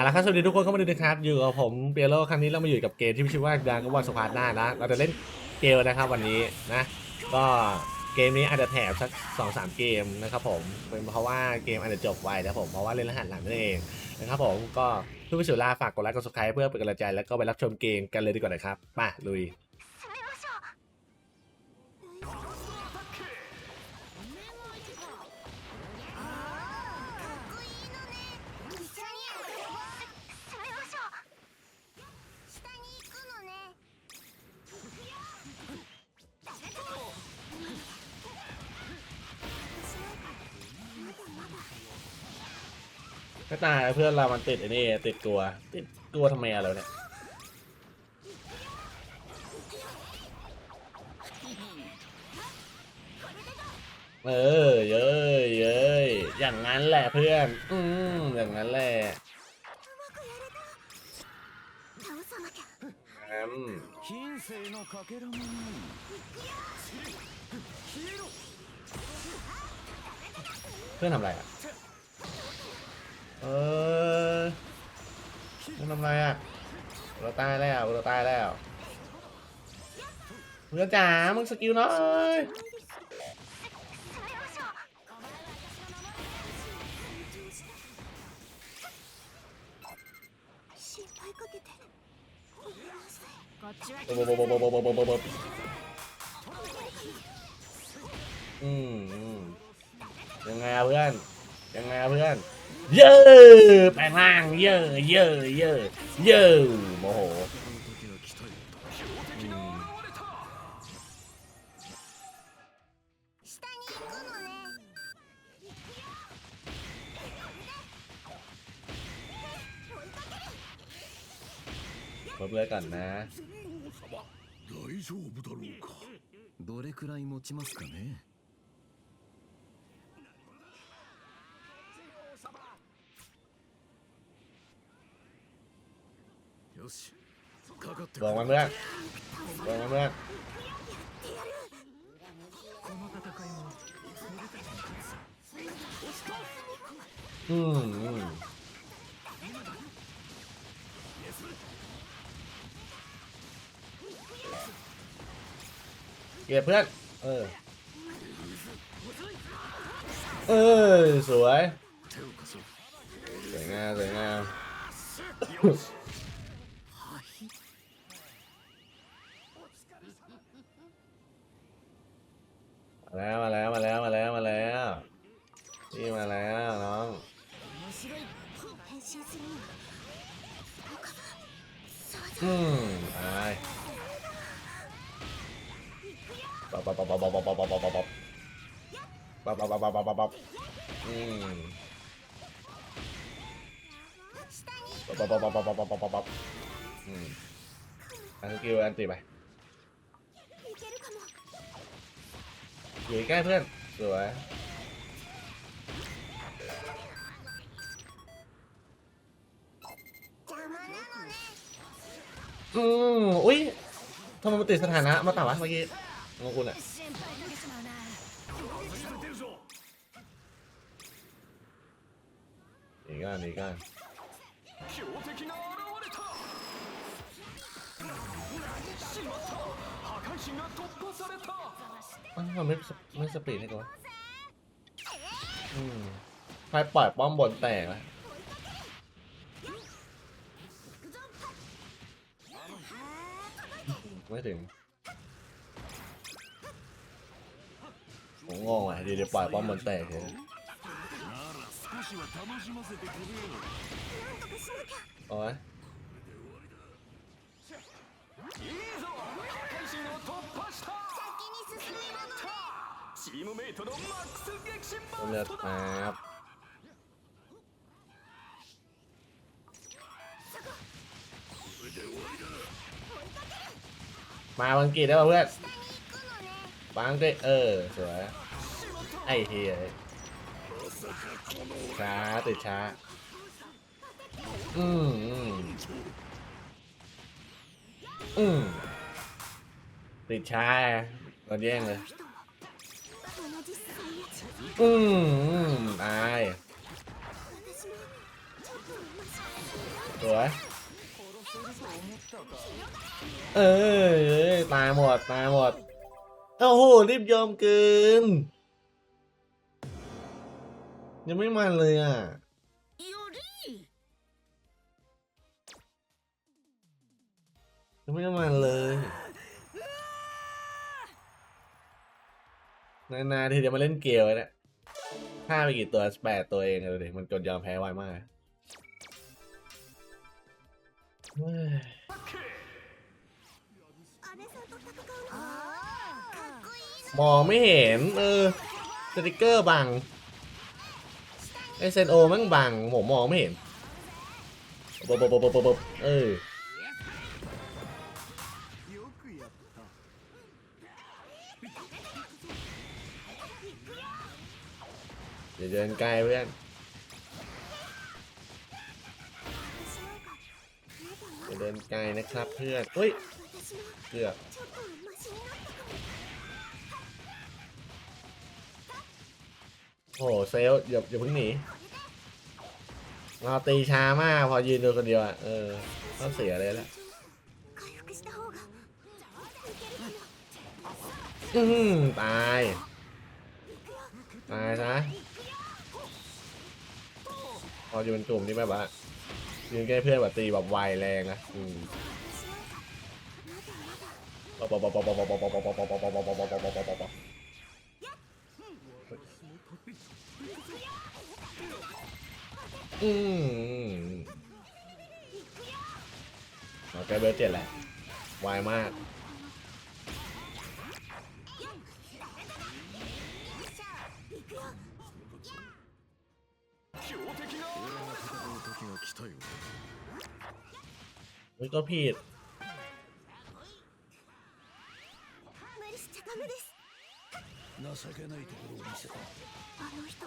เอาละครับสวัสดีทุกคนเข้ามาดูนะครับ อยู่กับผมเปียโรครั้งนี้เรามาอยู่กับเกมที่ชื่อว่าดังก็ว่าสควาหน้านะ เราจะเล่นเกมนะครับวันนี้นะ ก็เกมนี้อาจจะแถบสักสองสามเกมนะครับผม เป็นเพราะว่าเกมอาจจะจบไวนะผม เพราะว่าเล่นรหัสหลังนั่นเองนะครับผม ก็ทุกผู้ชมลาฝากกดไลค์กดซับสไครต์เพื่อเป็นกำลังใจแล้วก็ไปรับชมเกมกันเลยดีกว่านะครับ มาลุย ไม่ตายเพื่อนเรามันติดไอ้นี่ติดกลัว ติดกลัวทำไมอะเราเนี่ยเออเย้ยเย้ยอย่างนั้นแหละเพื่อน อืมอย่างนั้นแหละแอมเพื่อนทำอะไรอะ เออมึงทำไรอะเราตายแล้วเราตายแล้วเพื่อจ๋ามึงสกิลน้อยบบบบบบบบบอืมยังไงเพื่อน ยังไงเพื่อน เยอะแปลงร่างเยอะเยอะเยอะเยอะโมโหลบเลยก่อนนะどれくらい持ちますかね ลงมันเพื่อนลงมันเพื่อนอืมเก็บเพื่อน เออ เออ สวย สวยงามสวยงาม มาแล้วมาแล้วมาแล้วมาแล้วมาแล้วนี่มาแล้วน้องอืมไอ้ป๊อบป๊อบป๊อบป๊อบป๊อบป๊อบป๊อบป๊อบป๊อบป๊อบป๊อบป๊อบป๊อบป๊อบป๊อบอืมป๊อบป๊อบป๊อบป๊อบป๊อบป๊อบป๊อบอืมอันสกิลอันตีไป อยู่ใกล้เพื่อนสวย 邪魔なのね อืมอุ้ยทำไมมันติดสถานะมาต่าวะเมื่อกี้งงคุณอ่ะ 心配かけちまうな 出るぞ หนีกันหนีกัน 強敵が現れたしまった破壊神が突破された อ้าวมันไม่สไม่สปีดให้กูวะอืมใครปล่อยป้อมบนแตกวะไม่ถึงผมงงอ่ะดีเดี๋ยวปล่อยป้อมบนแตกเลย なら少しは楽しませてくれよ โอ้ย いいぞ チームメイトのマックス激震バ เลือ ー ด スト ค だ รับมาบังกีได้ป่ะเพื่อน 下に行くのね บังกีเออสวยไอ้เฮียช้าติดช้าอืมอืมอืมติดช้าโดนแย่งเลย 同じ最悪 อืมอืมตายสวยเออตายหมดตายหมดโอ้โหรีบยอมเกิน ยังไม่มาเลยอะยังไม่มาเลยนานๆทีเดียวมาเล่นเกลเนี่ย ฆ่าไปกี่ตัวแปดตัวเองเลยดิมันกดยอมแพ้ไวมากเมองไม่เห็น เออสติกเกอร์บังไอเซนโอมันบังผมมองไม่เห็นบบบบบบเออ อย่าเดินไกลเพื่อนอย่าเดินไกลนะครับเพื่อนเฮ้ยเกือบโอ้โหเซลอย่าอย่าเพิ่งหนีเราตีช้ามากพอยืนดูคนเดียวอะเออต้องเสียเลยและอืมตาย ตายซะ พออยู่เป็นกลุ่มนี่แบบว่ายืนใกล้เพื่อนแบบตีแบบไวแรงนะอืมอืมเอาแกเบอร์เจ็ดแหละวายมาก เฮ้ยก็ผิด 無理しちゃダメです情けないところを見せたあの人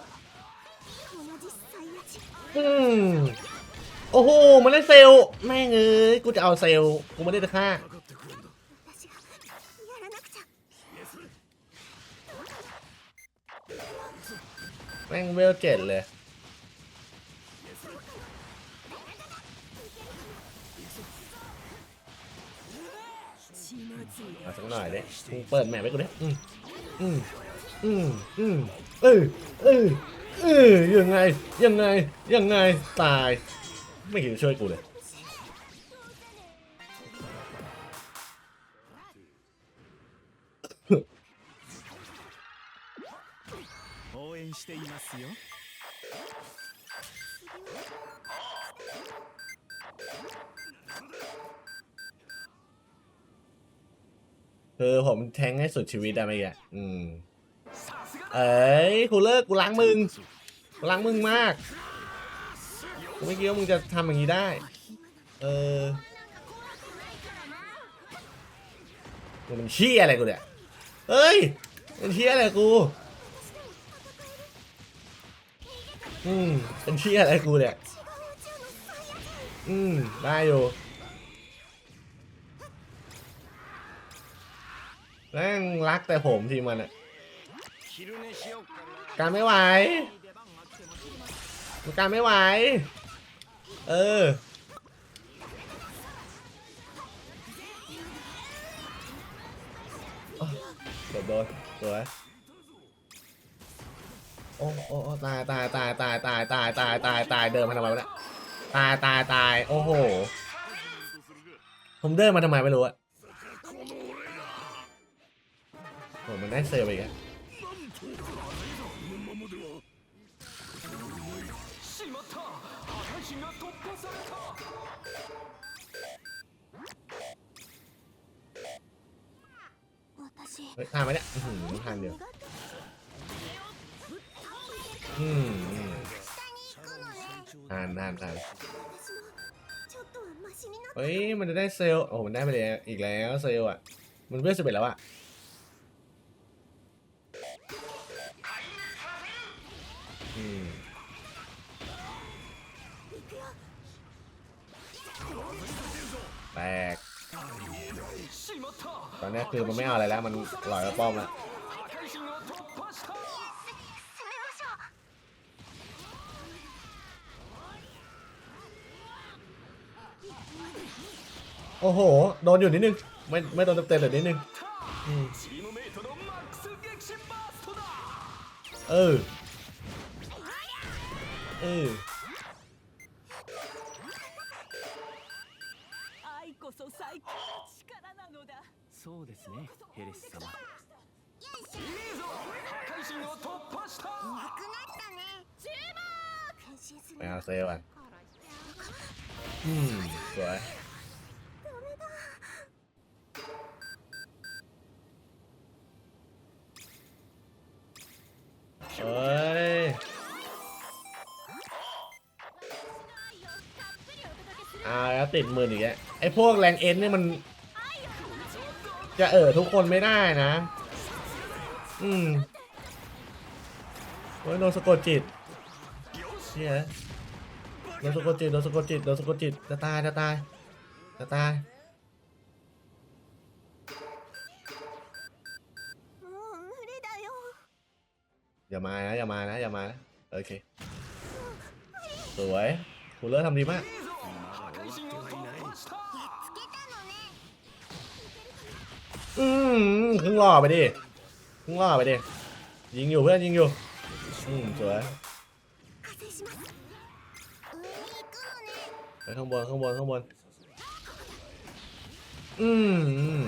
同じサイヤ人 อืมโอ้โห มันได้เซลลแม่งเอ้ย กูจะเอาเซลลกูไม่ได้จะฆ่า かかってくるんだ私がやらなくちゃ แม่งเวลเจ็ดเลย สักหน่อยเด้มึงเปิดแมปไว้กูดิอืมอืมอืมอืมเออเออเออยังไง ยังไง ยังไง ตาย ไม่เห็นช่วยกูเลย 応援していますよ คือผมแทงให้สุดชีวิตอะเมื่อกี้อืม เอ้ยกูเลิกกูล้างมึงกูล้างมึงมากกูไม่คิดว่ามึงจะทำอย่างนี้ได้ เออมึงมันเชี่ยอะไรกูเนี่ยเฮ้ยมันเชี่ยอะไรกู อืมเป็นเชี่ยอะไรกูเนี่ย อืม ได้อยู่ แม่งรักแต่ผมทีมันอะการไม่ไหวมันการไม่ไหว เออตัวโดนสวโอ้โอ้ตายตายตายตายตายตายตายตายตายเดินมาทำไมวะเนี่ยตายตายตายโอ้โห ผมเดินมาทำไมไม่รู้อะ มันได้เซลไปอีกอะเฮ้ยทานไหเนี่ยหือทานเดียวอืมอืทานทานทานเฮ้ย มันจะได้เซลโอ้มันได้ไปเลยอีกแล้วเซลอะ มันเวลสิบเอ็ดแล้วอะ คือมันไม่เอาอะไรแล้ว มันลอยแล้วป้อมละโอ้โห โดนอยู่นิดนึง ไม่ไม่โดนเต็มๆแต่นิดนึงเออ เออ そうですねヘレス様いいぞ改心を突破したなくなったね注目変身するไปเอาเซลล์ก่อืมสวยเอ้ยอ่าแล้วติดหมื่นอีกแล้วไอ้พวกแรงเอ็นนี่มัน จะเออทุกคนไม่ได้นะ อืมโอ้ยโดนสะกดจิตเชียโดนสะกดจิตโดนสะกดจิตโดนสะกดจิตจะตายจะตายจะตายอย่ามานะอย่ามานะอย่ามานะโอเคสวยคุณเลิศทำดีมาก อืมครึ่งล่อไปดิครึ่งล่อไปดิยิงอยู่เพื่อนยิงอยู่อืมสวยไปข้างบนข้างบนข้างบนอืม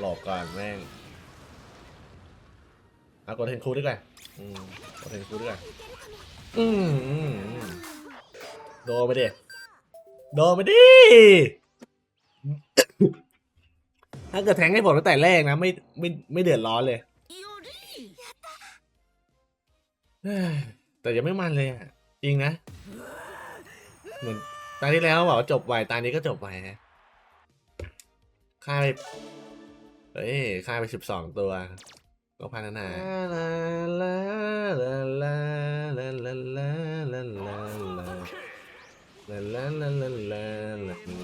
หลอกกันแม่งเอากดเห็นครูด้วยกันอืมกดเห็นครูด้วยกันอืมโดนไปดิโดนไปดิ ถ้าเกิดแทงให้ผมตั้งแต่แรกนะ ไม่ไม่ไม่เดือดร้อนเลย แต่ยังไม่มันเลยอะ จริงนะ เหมือนตาที่แล้วบอกว่าจบไวตานี้ก็จบไวฮะค่าไปเฮ้ยค่าไปสิบสองตัว ก็พันนาลาลาลาลาลาลาลาลาลาลาลาลาลาลาลา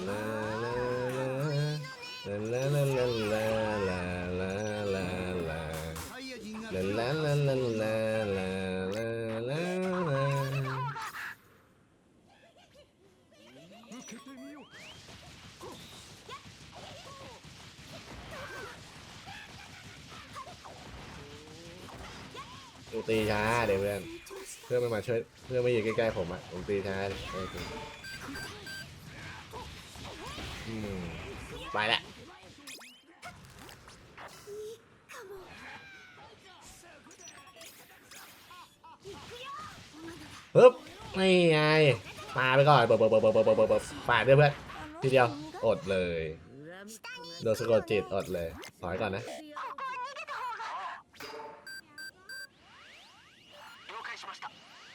ตีช้าเดี๋ยวเพื่อน เพื่อนไม่มาช่วยเพื่อนไม่อยู่ใกล้ๆผมอะผมตีช้าโอเคอืมไปละปึ๊บนี่ไงปาไปก่อนเบิบเบิบเบิบเบิบเบิบเบิบเบิบปาดด้วยเพื่อนทีเดียวอดเลยโดนสะกดจิตอดเลยถอยก่อนนะ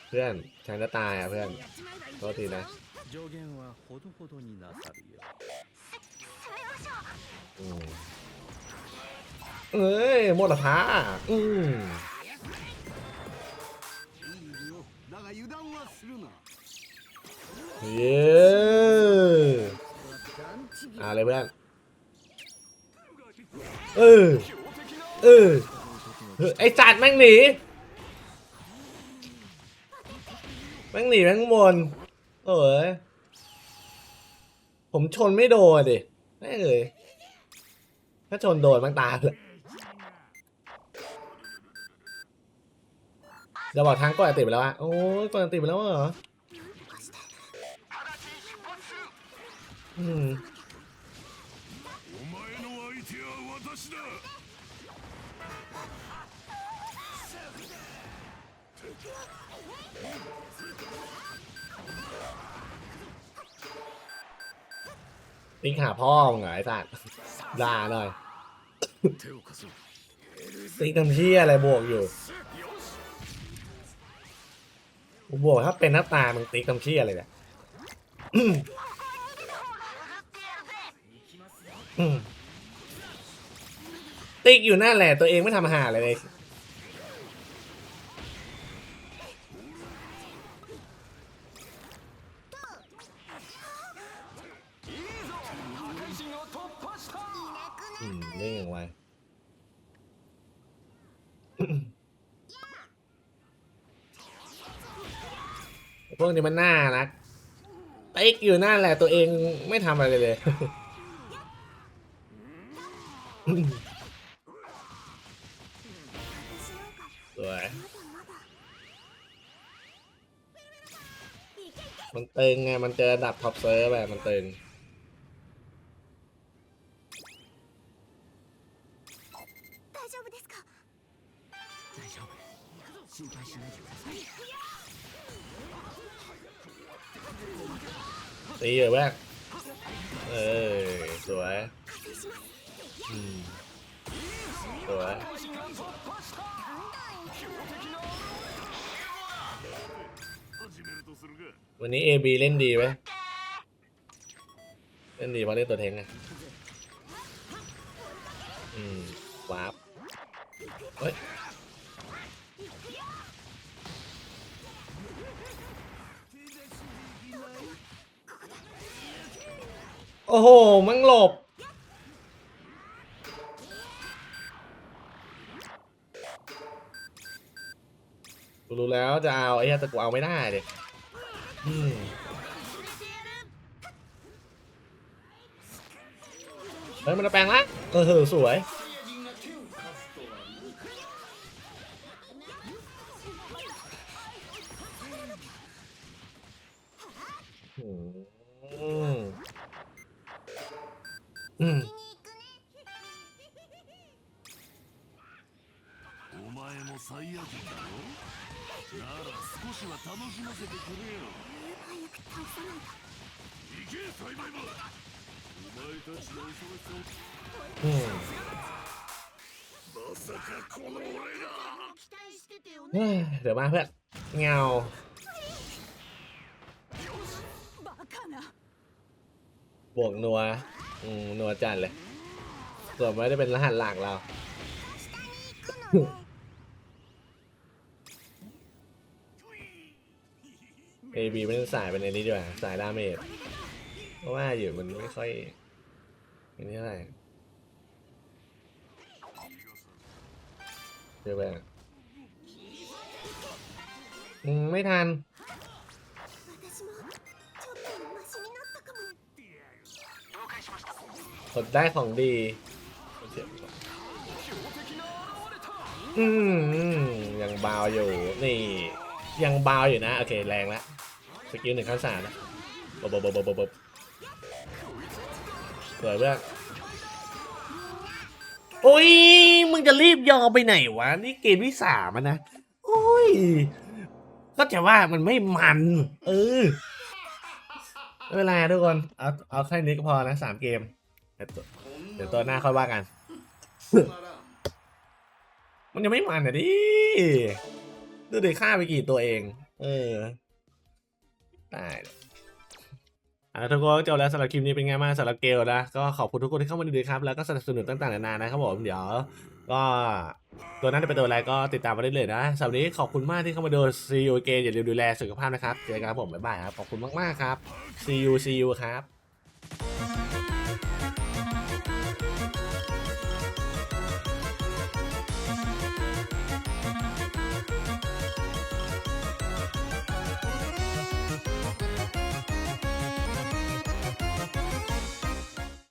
เพื่อนฉันจะตายอะเพื่อนโทษทีนะเอ้ยหมดละพะอืมเย้อะไรเพื่อนเออเออไอจัดแม่งหนี แม่งหนีแม่งบนโอ้ยผมชนไม่โดนดิแม่เลยถ้าชนโดนมันตายเลยจะบอกทางกดติดไปแล้วอะโอ้ยกดติดไปแล้วเหรออืม ติ๊งหาพ่อมึงเหรอไอ้สัตว์ด่าหน่อย ติ๊งทำเชี่ยอะไรบวกอยู่กูบวกถ้าเป็นหน้าตามึงติ๊กทำเชี่ยอะไรเนี่ยติ๊กอยู่นั่นแหละตัวเองไม่ทำอาหารเลย เล่นอย่างไวพวกนี้มันน่ารักติ๊กอยู่นั่นแหละตัวเองไม่ทำอะไรเลย สวย มันตึงไง มันเจอดับท็อปเซิร์ฟแบบมันตึง 心配しないでください ตีอยู่แม่เออ สวยอืมสวย วันนี้ AB เล่นดีไหมเล่นดีเพราะเล่นตัวเทงไงอืมวาร์ปเฮ้ย โอ้โหมังหลบกูรู้แล้วจะเอาไอ้เหี้ยแต่กูเอาไม่ได้เด็อืมเฮ้ยมันจะแปลงละเออสวยอ อืม お前も最悪だろなら少しは楽しませてくれよ早く倒さないと行けサイバイバーお前たちの恐ろしさを อืม まさかこの俺が期待しててよ เฮ้ยเดี๋ยวมาเพื่อนเงา バカな บวกนัว อืมนัวจัดเลยส่วนไม่ได้เป็นรหัสหลักเรา A B ไม่ต้องสายเป็นอันนี้ดีกว่า สายดาเมจเพราะว่าอยู่มันไม่ค่อยอันนี้เท่าไร่เจอไปอืมไม่ทัน ดได้ของดีอืมอืมยังเบาอยู่ นี่ ยังเบาอยู่นะ โอเค แรงแล้วสกิลหนึ่งขั้นสามนะบบบบบบบบสวยเพื่อนโอ้ย มึงจะรีบยอมไปไหนวะ นี่เกมที่สามนะ โอ้ย ก็จะว่ามันไม่มัน เออไม่เป็นไรทุกคน เอาเอาแค่นี้ก็พอนะสามเกม เดี๋ยวตัวเดี๋ยวตัวหน้าค่อยว่ากัน มันยังไม่มันอะดิดูดิฆ่าไปกี่ตัวเอง เออตายเลยอะทุกคนจบแล้วสำหรับคลิปนี้เป็นไงบ้างสำหรับเกลนะก็ขอบคุณทุกคนที่เข้ามาดูครับ แล้วก็สนับสนุนต่างๆนานานะครับผมเดี๋ยว ก็ตัวนั้นจะเป็นตัวอะไรก็ติดตามมาได้เลยนะสำหรับนนี้ขอบคุณมากที่เข้ามาดู See you again อย่าลืมดูแลสุขภาพนะครับเจอกันครับผมบ๊ายบายครับขอบคุณมากๆครับ See you See you ครับ